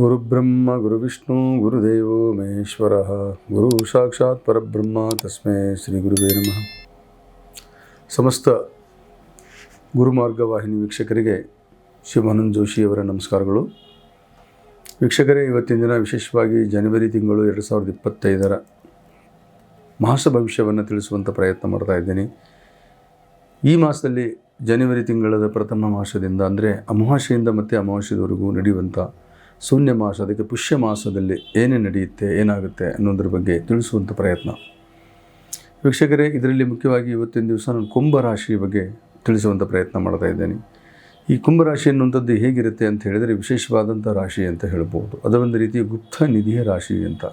ಗುರುಬ್ರಹ್ಮ, ಗುರುವಿಷ್ಣು, ಗುರುದೇವೋ ಮಹೇಶ್ವರ. ಗುರು ಸಾಕ್ಷಾತ್ ಪರಬ್ರಹ್ಮ ತಸ್ಮೈ ಶ್ರೀ ಗುರುವೇ ನಮಃ. ಸಮಸ್ತ ಗುರುಮಾರ್ಗವಾಹಿನಿ ವೀಕ್ಷಕರಿಗೆ ಶಿವಾನಂದ್ ಜೋಶಿಯವರ ನಮಸ್ಕಾರಗಳು. ವೀಕ್ಷಕರೇ, ಇವತ್ತಿನ ದಿನ ವಿಶೇಷವಾಗಿ ಜನವರಿ ತಿಂಗಳು ಎರಡು ಸಾವಿರದ ಇಪ್ಪತ್ತೈದರ ಮಾಸ ಭವಿಷ್ಯವನ್ನು ತಿಳಿಸುವಂಥ ಪ್ರಯತ್ನ ಮಾಡ್ತಾ ಇದ್ದೀನಿ. ಈ ಮಾಸದಲ್ಲಿ ಜನವರಿ ತಿಂಗಳದ ಪ್ರಥಮ ಮಾಸದಿಂದ ಅಂದರೆ ಅಮಾವಾಸ್ಯೆಯಿಂದ ಮತ್ತು ಅಮಾವಾಸ್ಯದವರೆಗೂ ನಡೆಯುವಂಥ ಶೂನ್ಯ ಮಾಸ, ಅದಕ್ಕೆ ಪುಷ್ಯ ಮಾಸದಲ್ಲಿ ಏನೇ ನಡೆಯುತ್ತೆ, ಏನಾಗುತ್ತೆ ಅನ್ನೋದ್ರ ಬಗ್ಗೆ ತಿಳಿಸುವಂಥ ಪ್ರಯತ್ನ. ವೀಕ್ಷಕರೇ, ಇದರಲ್ಲಿ ಮುಖ್ಯವಾಗಿ ಇವತ್ತಿನ ದಿವಸ ನಾನು ಕುಂಭರಾಶಿಯ ಬಗ್ಗೆ ತಿಳಿಸುವಂಥ ಪ್ರಯತ್ನ ಮಾಡ್ತಾ ಇದ್ದೇನೆ. ಈ ಕುಂಭರಾಶಿ ಅನ್ನುವಂಥದ್ದು ಹೇಗಿರುತ್ತೆ ಅಂತ ಹೇಳಿದರೆ ವಿಶೇಷವಾದಂಥ ರಾಶಿ ಅಂತ ಹೇಳ್ಬೋದು. ಅದು ಒಂದು ರೀತಿಯ ಗುಪ್ತ ನಿಧಿಯ ರಾಶಿ ಅಂತ.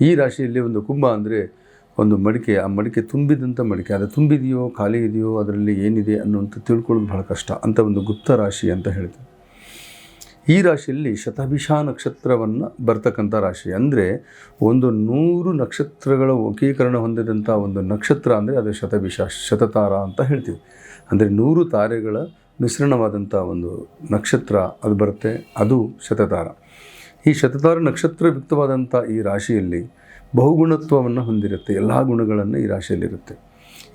ಈ ರಾಶಿಯಲ್ಲಿ ಒಂದು ಕುಂಭ ಅಂದರೆ ಒಂದು ಮಡಿಕೆ, ಆ ಮಡಿಕೆ ತುಂಬಿದಂಥ ಮಡಿಕೆ, ಅದು ತುಂಬಿದೆಯೋ ಖಾಲಿ ಇದೆಯೋ ಅದರಲ್ಲಿ ಏನಿದೆ ಅನ್ನುವಂಥ ತಿಳ್ಕೊಳ್ಳೋದು ಬಹಳ ಕಷ್ಟ. ಅಂತ ಒಂದು ಗುಪ್ತ ರಾಶಿ ಅಂತ ಹೇಳ್ತೀವಿ. ಈ ರಾಶಿಯಲ್ಲಿ ಶತಭಿಷ ನಕ್ಷತ್ರವನ್ನು ಬರ್ತಕ್ಕಂಥ ರಾಶಿ. ಅಂದರೆ ಒಂದು ನೂರು ನಕ್ಷತ್ರಗಳ ವಕೀಕರಣ ಹೊಂದಿದಂಥ ಒಂದು ನಕ್ಷತ್ರ ಅಂದರೆ ಅದು ಶತಭಿಷ, ಶತತಾರ ಅಂತ ಹೇಳ್ತೀವಿ. ಅಂದರೆ ನೂರು ತಾರೆಗಳ ಮಿಶ್ರಣವಾದಂಥ ಒಂದು ನಕ್ಷತ್ರ ಅದು ಬರುತ್ತೆ, ಅದು ಶತತಾರ. ಈ ಶತತಾರ ನಕ್ಷತ್ರ ಯುಕ್ತವಾದಂಥ ಈ ರಾಶಿಯಲ್ಲಿ ಬಹುಗುಣತ್ವವನ್ನು ಹೊಂದಿರುತ್ತೆ, ಎಲ್ಲ ಗುಣಗಳನ್ನು ಈ ರಾಶಿಯಲ್ಲಿರುತ್ತೆ.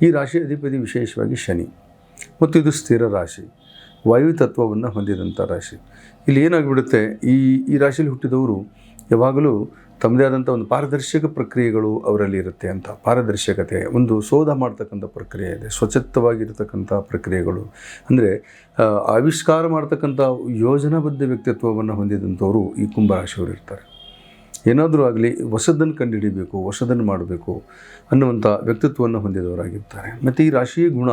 ಈ ರಾಶಿ ಅಧಿಪತಿ ವಿಶೇಷವಾಗಿ ಶನಿ. ಮತ್ತು ಇದು ಸ್ಥಿರ ರಾಶಿ. ವಾಯು ತತ್ವವನ್ನು ಹೊಂದಿದಂಥ ರಾಶಿ. ಇಲ್ಲಿ ಏನಾಗಿಬಿಡುತ್ತೆ? ಈ ಈ ರಾಶಿಯಲ್ಲಿ ಹುಟ್ಟಿದವರು ಯಾವಾಗಲೂ ತಮ್ಮದೇ ಆದಂಥ ಒಂದು ಪಾರದರ್ಶಕ ಪ್ರಕ್ರಿಯೆಗಳು ಅವರಲ್ಲಿ ಇರುತ್ತೆ ಅಂತ. ಪಾರದರ್ಶಕತೆ, ಒಂದು ಶೋಧ ಮಾಡ್ತಕ್ಕಂಥ ಪ್ರಕ್ರಿಯೆ ಇದೆ. ಸ್ವಚ್ಛತವಾಗಿರ್ತಕ್ಕಂಥ ಪ್ರಕ್ರಿಯೆಗಳು. ಅಂದರೆ ಆವಿಷ್ಕಾರ ಮಾಡ್ತಕ್ಕಂಥ ಯೋಜನಾಬದ್ಧ ವ್ಯಕ್ತಿತ್ವವನ್ನು ಹೊಂದಿದಂಥವರು ಈ ಕುಂಭರಾಶಿಯವರು ಇರ್ತಾರೆ. ಏನಾದರೂ ಆಗಲಿ ಹೊಸದನ್ನು ಕಂಡುಹಿಡಿಬೇಕು, ಹೊಸದನ್ನು ಮಾಡಬೇಕು ಅನ್ನುವಂಥ ವ್ಯಕ್ತಿತ್ವವನ್ನು ಹೊಂದಿದವರಾಗಿರ್ತಾರೆ. ಮತ್ತು ಈ ರಾಶಿಯ ಗುಣ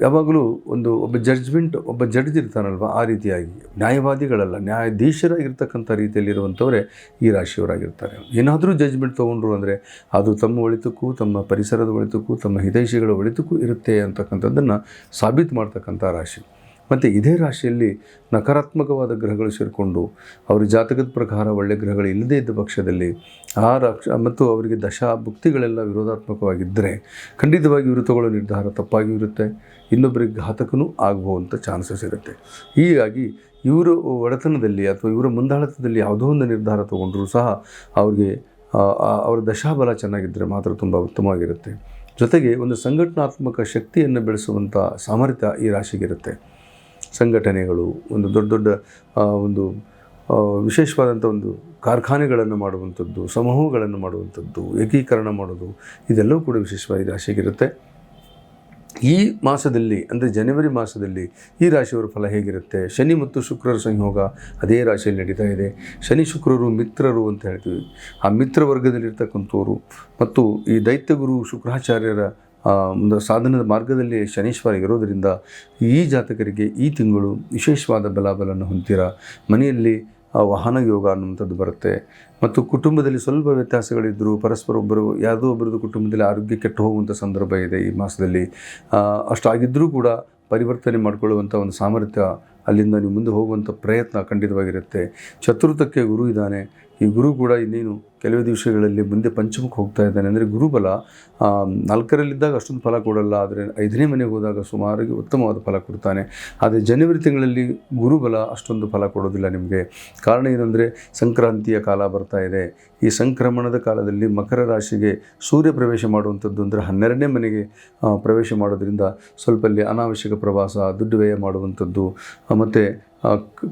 ಯಾವಾಗಲೂ ಒಂದು ಒಬ್ಬ ಜಡ್ಜ್ಮೆಂಟ್ ಒಬ್ಬ ಜಡ್ಜ್ ಇರ್ತಾನಲ್ವ? ಆ ರೀತಿಯಾಗಿ. ನ್ಯಾಯವಾದಿಗಳಲ್ಲ, ನ್ಯಾಯಾಧೀಶರಾಗಿರ್ತಕ್ಕಂಥ ರೀತಿಯಲ್ಲಿರುವಂಥವರೇ ಈ ರಾಶಿಯವರಾಗಿರ್ತಾರೆ. ಏನಾದರೂ ಜಡ್ಜ್ಮೆಂಟ್ ತೊಗೊಂಡ್ರು ಅಂದರೆ ಅದು ತಮ್ಮ ಒಳಿತಕ್ಕೂ, ತಮ್ಮ ಪರಿಸರದ ಒಳಿತಕ್ಕೂ, ತಮ್ಮ ಹಿತೈಷಿಗಳ ಒಳಿತಕ್ಕೂ ಇರುತ್ತೆ ಅಂತಕ್ಕಂಥದ್ದನ್ನು ಸಾಬೀತು ಮಾಡ್ತಕ್ಕಂಥ ರಾಶಿ. ಮತ್ತು ಇದೇ ರಾಶಿಯಲ್ಲಿ ನಕಾರಾತ್ಮಕವಾದ ಗ್ರಹಗಳು ಸೇರಿಕೊಂಡು ಅವರ ಜಾತಕದ ಪ್ರಕಾರ ಒಳ್ಳೆಯ ಗ್ರಹಗಳು ಇಲ್ಲದೇ ಇದ್ದ ಪಕ್ಷದಲ್ಲಿ ಆ ರಾಕ್ಷ ಮತ್ತು ಅವರಿಗೆ ದಶಾ ಭುಕ್ತಿಗಳೆಲ್ಲ ವಿರೋಧಾತ್ಮಕವಾಗಿದ್ದರೆ ಖಂಡಿತವಾಗಿ ಇವರು ತಗೊಳ್ಳೋ ನಿರ್ಧಾರ ತಪ್ಪಾಗಿ ಇರುತ್ತೆ ಇನ್ನೊಬ್ಬರಿಗೆ ಘಾತಕನೂ ಆಗಬಹುವಂಥ ಚಾನ್ಸಸ್ ಇರುತ್ತೆ. ಹೀಗಾಗಿ ಇವರು ಒಡೆತನದಲ್ಲಿ ಅಥವಾ ಇವರ ಮುಂದಾಳತದಲ್ಲಿ ಯಾವುದೋ ಒಂದು ನಿರ್ಧಾರ ತೊಗೊಂಡ್ರೂ ಸಹ ಅವ್ರಿಗೆ ಅವರ ದಶಾಬಲ ಚೆನ್ನಾಗಿದ್ದರೆ ಮಾತ್ರ ತುಂಬ ಉತ್ತಮವಾಗಿರುತ್ತೆ. ಜೊತೆಗೆ ಒಂದು ಸಂಘಟನಾತ್ಮಕ ಶಕ್ತಿಯನ್ನು ಬೆಳೆಸುವಂಥ ಸಾಮರ್ಥ್ಯ ಈ ರಾಶಿಗಿರುತ್ತೆ ಸಂಘಟನೆಗಳು, ಒಂದು ದೊಡ್ಡ ದೊಡ್ಡ ಒಂದು ವಿಶೇಷವಾದಂಥ ಒಂದು ಕಾರ್ಖಾನೆಗಳನ್ನು ಮಾಡುವಂಥದ್ದು, ಸಮೂಹಗಳನ್ನು ಮಾಡುವಂಥದ್ದು, ಏಕೀಕರಣ ಮಾಡೋದು, ಇದೆಲ್ಲವೂ ಕೂಡ ವಿಶೇಷವಾಗಿ ರಾಶಿಗಿರುತ್ತೆ ಈ ಮಾಸದಲ್ಲಿ, ಅಂದರೆ ಜನವರಿ ಮಾಸದಲ್ಲಿ ಈ ರಾಶಿಯವರ ಫಲ ಹೇಗಿರುತ್ತೆ? ಶನಿ ಮತ್ತು ಶುಕ್ರರ ಸಂಯೋಗ ಅದೇ ರಾಶಿಯಲ್ಲಿ ನಡೀತಾ ಇದೆ. ಶನಿ, ಶುಕ್ರರು ಮಿತ್ರರು ಅಂತ ಹೇಳ್ತೀವಿ. ಆ ಮಿತ್ರ ವರ್ಗದಲ್ಲಿರ್ತಕ್ಕಂಥವರು ಮತ್ತು ಈ ದೈತ್ಯಗುರು, ಶುಕ್ರಾಚಾರ್ಯರ ಒಂದು ಸಾಧನದ ಮಾರ್ಗದಲ್ಲಿ ಶನೀಶ್ವರ ಇರೋದರಿಂದ ಈ ಜಾತಕರಿಗೆ ಈ ತಿಂಗಳು ವಿಶೇಷವಾದ ಬಲಾಬಲನ್ನು ಹೊಂದಿರ ಮನೆಯಲ್ಲಿ ವಾಹನ ಯೋಗ ಅನ್ನುವಂಥದ್ದು ಬರುತ್ತೆ. ಮತ್ತು ಕುಟುಂಬದಲ್ಲಿ ಸ್ವಲ್ಪ ವ್ಯತ್ಯಾಸಗಳಿದ್ದರೂ ಪರಸ್ಪರ ಒಬ್ಬರು, ಯಾವುದೋ ಒಬ್ಬರದ್ದು ಕುಟುಂಬದಲ್ಲಿ ಆರೋಗ್ಯ ಕೆಟ್ಟು ಹೋಗುವಂಥ ಸಂದರ್ಭ ಇದೆ ಈ ಮಾಸದಲ್ಲಿ. ಅಷ್ಟಾಗಿದ್ದರೂ ಕೂಡ ಪರಿವರ್ತನೆ ಮಾಡಿಕೊಳ್ಳುವಂಥ ಒಂದು ಸಾಮರ್ಥ್ಯ ಅಲ್ಲಿಂದ ನೀವು ಮುಂದೆ ಹೋಗುವಂಥ ಪ್ರಯತ್ನ ಖಂಡಿತವಾಗಿರುತ್ತೆ. ಚತುರ್ಥಕ್ಕೆ ಗುರು ಇದ್ದಾನೆ ಈ ಗುರು ಕೂಡ ಇನ್ನೇನು ಕೆಲವೇ ದಿವಸಗಳಲ್ಲಿ ಮುಂದೆ ಪಂಚಮಕ್ಕೆ ಹೋಗ್ತಾ ಇದ್ದಾನೆ. ಅಂದರೆ ಗುರುಬಲ ನಾಲ್ಕರಲ್ಲಿದ್ದಾಗ ಅಷ್ಟೊಂದು ಫಲ ಕೊಡಲ್ಲ, ಆದರೆ ಐದನೇ ಮನೆಗೆ ಹೋದಾಗ ಸುಮಾರಿಗೆ ಉತ್ತಮವಾದ ಫಲ ಕೊಡ್ತಾನೆ. ಆದರೆ ಜನವರಿ ತಿಂಗಳಲ್ಲಿ ಗುರುಬಲ ಅಷ್ಟೊಂದು ಫಲ ಕೊಡೋದಿಲ್ಲ ನಿಮಗೆ. ಕಾರಣ ಏನಂದರೆ ಸಂಕ್ರಾಂತಿಯ ಕಾಲ ಬರ್ತಾ ಇದೆ. ಈ ಸಂಕ್ರಮಣದ ಕಾಲದಲ್ಲಿ ಮಕರ ರಾಶಿಗೆ ಸೂರ್ಯ ಪ್ರವೇಶ ಮಾಡುವಂಥದ್ದು ಅಂದರೆ ಹನ್ನೆರಡನೇ ಮನೆಗೆ ಪ್ರವೇಶ ಮಾಡೋದ್ರಿಂದ ಸ್ವಲ್ಪ ಅಲ್ಲಿ ಅನಾವಶ್ಯಕ ಪ್ರವಾಸ, ದುಡ್ಡು ವ್ಯಯ ಮಾಡುವಂಥದ್ದು ಮತ್ತು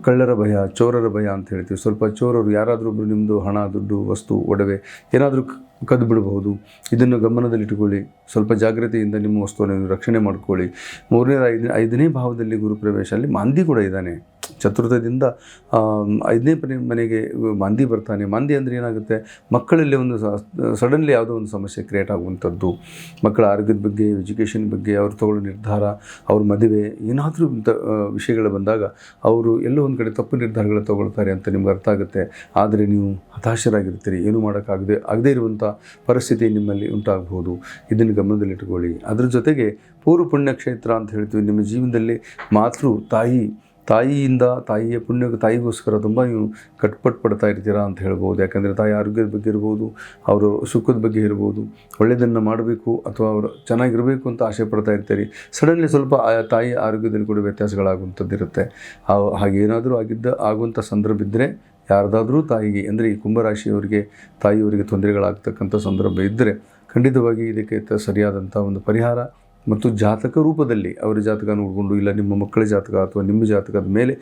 ಕಳ್ಳರ ಭಯ, ಚೋರರ ಭಯ ಅಂತ ಹೇಳ್ತೀವಿ. ಸ್ವಲ್ಪ ಚೋರರು ಯಾರಾದರೂ ಒಬ್ಬರು ನಿಮ್ಮದು ಹಣ, ದುಡ್ಡು, ವಸ್ತು, ಒಡವೆ ಏನಾದರೂ ಕದ್ದು ಬಿಡಬಹುದು ಇದನ್ನು ಗಮನದಲ್ಲಿಟ್ಟುಕೊಳ್ಳಿ. ಸ್ವಲ್ಪ ಜಾಗ್ರತೆಯಿಂದ ನಿಮ್ಮ ವಸ್ತುವನ್ನು ರಕ್ಷಣೆ ಮಾಡ್ಕೊಳ್ಳಿ. ಮೂರನೇ ಐದನೇ ಐದನೇ ಭಾವದಲ್ಲಿ ಗುರುಪ್ರವೇಶ ಅಲ್ಲಿ ಮಾಂದಿ ಕೂಡ ಇದ್ದಾನೆ. ಚತುರ್ಥದಿಂದ ಐದನೇ ಮನೆ ಮನೆಗೆ ಮಂದಿ ಬರ್ತಾನೆ. ಮಂದಿ ಅಂದರೆ ಏನಾಗುತ್ತೆ? ಮಕ್ಕಳಲ್ಲಿ ಒಂದು ಸಡನ್ಲಿ ಯಾವುದೋ ಒಂದು ಸಮಸ್ಯೆ ಕ್ರಿಯೇಟ್ ಆಗುವಂಥದ್ದು. ಮಕ್ಕಳ ಆರೋಗ್ಯದ ಬಗ್ಗೆ ಎಜುಕೇಷನ್ ಬಗ್ಗೆ, ಅವ್ರು ತಗೊಳ್ಳೋ ನಿರ್ಧಾರ, ಅವ್ರ ಮದುವೆ, ಏನಾದರೂ ಇಂಥ ವಿಷಯಗಳು ಬಂದಾಗ ಅವರು ಎಲ್ಲೋ ಒಂದು ಕಡೆ ತಪ್ಪು ನಿರ್ಧಾರಗಳು ತಗೊಳ್ತಾರೆ ಅಂತ ನಿಮ್ಗೆ ಅರ್ಥ ಆಗುತ್ತೆ. ಆದರೆ ನೀವು ಹತಾಶರಾಗಿರ್ತೀರಿ. ಏನು ಮಾಡೋಕ್ಕಾಗದೆ, ಆಗದೇ ಇರುವಂಥ ಪರಿಸ್ಥಿತಿ ನಿಮ್ಮಲ್ಲಿ ಉಂಟಾಗಬಹುದು ಇದನ್ನು ಗಮನದಲ್ಲಿಟ್ಟುಕೊಳ್ಳಿ. ಅದರ ಜೊತೆಗೆ ಪೂರ್ವ ಪುಣ್ಯಕ್ಷೇತ್ರ ಅಂತ ಹೇಳ್ತೀವಿ. ನಿಮ್ಮ ಜೀವನದಲ್ಲಿ ಮಾತೃ, ತಾಯಿ ತಾಯಿಯಿಂದ ತಾಯಿಯ ಪುಣ್ಯ ತಾಯಿಗೋಸ್ಕರ ತುಂಬ ನೀವು ಕಟ್ಪಟ್ಟು ಪಡ್ತಾ ಇರ್ತೀರಾ ಅಂತ ಹೇಳ್ಬೋದು. ಯಾಕಂದರೆ ತಾಯಿ ಆರೋಗ್ಯದ ಬಗ್ಗೆ ಇರ್ಬೋದು, ಅವರು ಸುಖದ ಬಗ್ಗೆ ಇರ್ಬೋದು, ಒಳ್ಳೆಯದನ್ನು ಮಾಡಬೇಕು ಅಥವಾ ಅವರು ಚೆನ್ನಾಗಿರಬೇಕು ಅಂತ ಆಸೆ ಪಡ್ತಾ ಇರ್ತೀರಿ. ಸಡನ್ಲಿ ಸ್ವಲ್ಪ ತಾಯಿ ಆರೋಗ್ಯದಲ್ಲಿ ಕೂಡ ವ್ಯತ್ಯಾಸಗಳಾಗುವಂಥದ್ದು ಇರುತ್ತೆ ಆ- ಹಾಗೇನಾದರೂ ಆಗಿದ್ದ, ಆಗುವಂಥ ಸಂದರ್ಭ ಇದ್ದರೆ ಯಾರದಾದರೂ ತಾಯಿಗೆ, ಅಂದರೆ ಈ ಕುಂಭರಾಶಿಯವರಿಗೆ, ತಾಯಿಯವರಿಗೆ ತೊಂದರೆಗಳಾಗ್ತಕ್ಕಂಥ ಸಂದರ್ಭ ಇದ್ದರೆ ಖಂಡಿತವಾಗಿ ಇದಕ್ಕೆ ಸರಿಯಾದಂಥ ಒಂದು ಪರಿಹಾರ ಮತ್ತು ಜಾತಕ ರೂಪದಲ್ಲಿ ಅವರ ಜಾತಕ ನೋಡಿಕೊಂಡು ಇಲ್ಲ ನಿಮ್ಮ ಮಕ್ಕಳ ಜಾತಕ ಅಥವಾ ನಿಮ್ಮ ಜಾತಕದ ಮೇಲೆ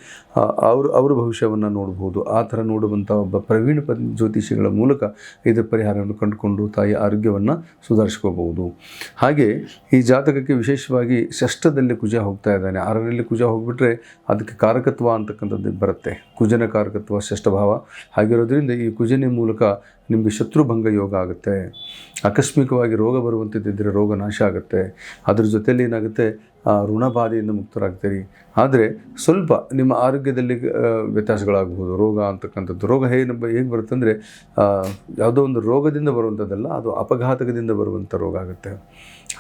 ಅವರು, ಅವರ ಭವಿಷ್ಯವನ್ನು ನೋಡ್ಬೋದು. ಆ ಥರ ನೋಡುವಂಥ ಒಬ್ಬ ಪ್ರವೀಣ ಪ ಜ್ಯೋತಿಷಿಗಳ ಮೂಲಕ ಇದರ ಪರಿಹಾರವನ್ನು ಕಂಡುಕೊಂಡು ತಾಯಿ ಆರೋಗ್ಯವನ್ನು ಸುಧಾರಿಸ್ಕೋಬಹುದು. ಹಾಗೆ ಈ ಜಾತಕಕ್ಕೆ ವಿಶೇಷವಾಗಿ ಷಷ್ಠದಲ್ಲಿ ಕುಜ ಹೋಗ್ತಾ ಇದ್ದಾನೆ. ಆರರಲ್ಲಿ ಕುಜ ಹೋಗ್ಬಿಟ್ರೆ ಅದಕ್ಕೆ ಕಾರಕತ್ವ ಅಂತಕ್ಕಂಥದ್ದು ಬರುತ್ತೆ. ಕುಜನ ಕಾರಕತ್ವ ಭಾವ ಹಾಗಿರೋದ್ರಿಂದ ಈ ಕುಜನೆ ಮೂಲಕ ನಿಮಗೆ ಶತ್ರುಭಂಗ ಯೋಗ ಆಗುತ್ತೆ. ಆಕಸ್ಮಿಕವಾಗಿ ರೋಗ ಬರುವಂಥದ್ದಿದ್ದರೆ ರೋಗ ನಾಶ ಆಗುತ್ತೆ. ಅದ್ರ ಜೊತೆಯಲ್ಲಿ ಏನಾಗುತ್ತೆ? ಋಣಬಾಧೆಯಿಂದ ಮುಕ್ತರಾಗ್ತೀರಿ. ಆದರೆ ಸ್ವಲ್ಪ ನಿಮ್ಮ ಆರೋಗ್ಯದಲ್ಲಿ ವ್ಯತ್ಯಾಸಗಳಾಗಬಹುದು. ರೋಗ ಅಂತಕ್ಕಂಥದ್ದು. ರೋಗ ಹೇಗೆ ಹೇಗೆ ಬರುತ್ತೆ ಅಂದರೆ ಯಾವುದೋ ಒಂದು ರೋಗದಿಂದ ಬರುವಂಥದ್ದಲ್ಲ, ಅದು ಅಪಘಾತಕದಿಂದ ಬರುವಂಥ ರೋಗ ಆಗುತ್ತೆ.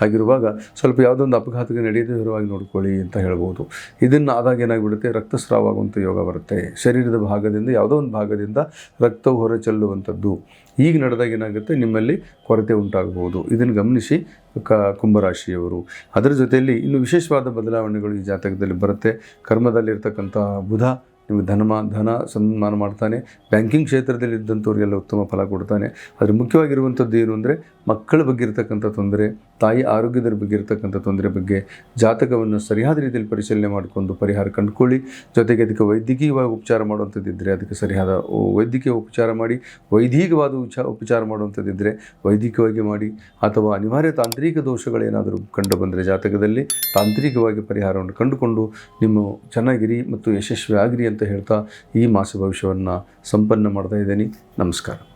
ಹಾಗಿರುವಾಗ ಸ್ವಲ್ಪ ಯಾವುದೊಂದು ಅಪಘಾತಕ್ಕೆ ನಡೆಯದೇ ಇರುವಾಗಿ ನೋಡ್ಕೊಳ್ಳಿ ಅಂತ ಹೇಳ್ಬೋದು. ಇದನ್ನು ಆದಾಗ ಏನಾಗಿಬಿಡುತ್ತೆ? ರಕ್ತಸ್ರಾವ ಆಗುವಂಥ ಯೋಗ ಬರುತ್ತೆ. ಶರೀರದ ಭಾಗದಿಂದ, ಯಾವುದೋ ಒಂದು ಭಾಗದಿಂದ ರಕ್ತವು ಹೊರ ಚೆಲ್ಲುವಂಥದ್ದು ಈಗ ನಡೆದಾಗ ಏನಾಗುತ್ತೆ? ನಿಮ್ಮಲ್ಲಿ ಕೊರತೆ ಉಂಟಾಗಬಹುದು ಇದನ್ನು ಗಮನಿಸಿ ಕ, ಕುಂಭರಾಶಿಯವರು. ಅದರ ಜೊತೆಯಲ್ಲಿ ಇನ್ನು ವಿಶೇಷವಾದ ಬದಲಾವಣೆಗಳು ಈ ಜಾತಕದಲ್ಲಿ ಬರುತ್ತೆ. ಕರ್ಮದಲ್ಲಿರ್ತಕ್ಕಂಥ ಬುಧ ನಿಮಗೆ ಧನಮಾ ಧನ ಸನ್ಮಾನ ಮಾಡ್ತಾನೆ. ಬ್ಯಾಂಕಿಂಗ್ ಕ್ಷೇತ್ರದಲ್ಲಿ ಇದ್ದಂಥವ್ರಿಗೆಲ್ಲ ಉತ್ತಮ ಫಲ ಕೊಡ್ತಾನೆ. ಆದರೆ ಮುಖ್ಯವಾಗಿರುವಂಥದ್ದು ಏನು ಅಂದರೆ ಮಕ್ಕಳ ಬಗ್ಗೆ ಇರತಕ್ಕಂಥ ತೊಂದರೆ, ತಾಯಿ ಆರೋಗ್ಯದ ಬಗ್ಗೆ ಇರತಕ್ಕಂಥ ತೊಂದರೆ ಬಗ್ಗೆ ಜಾತಕವನ್ನು ಸರಿಯಾದ ರೀತಿಯಲ್ಲಿ ಪರಿಶೀಲನೆ ಮಾಡಿಕೊಂಡು ಪರಿಹಾರ ಕಂಡುಕೊಳ್ಳಿ. ಜೊತೆಗೆ ಅದಕ್ಕೆ ವೈದ್ಯಕೀಯವಾಗಿ ಉಪಚಾರ ಮಾಡುವಂಥದ್ದಿದ್ದರೆ ಅದಕ್ಕೆ ಸರಿಯಾದ ವೈದ್ಯಕೀಯ ಉಪಚಾರ ಮಾಡಿ, ವೈದಿಕವಾದ ಉಚಾ, ಉಪಚಾರ ಮಾಡುವಂಥದ್ದಿದ್ದರೆ ವೈದಿಕವಾಗಿ ಮಾಡಿ, ಅಥವಾ ಅನಿವಾರ್ಯ ತಾಂತ್ರಿಕ ದೋಷಗಳೇನಾದರೂ ಕಂಡು ಬಂದರೆ ಜಾತಕದಲ್ಲಿ ತಾಂತ್ರಿಕವಾಗಿ ಪರಿಹಾರವನ್ನು ಕಂಡುಕೊಂಡು ನಿಮ್ಮ ಚೆನ್ನಾಗಿರಿ ಮತ್ತು ಯಶಸ್ವಿ ಆಗಿರಿ ಅಂತ ಹೇಳ್ತಾ ಈ ಮಾಸ ಭವಿಷ್ಯವನ್ನು ಸಂಪನ್ನ ಮಾಡ್ತಾ ಇದ್ದೀನಿ. ನಮಸ್ಕಾರ.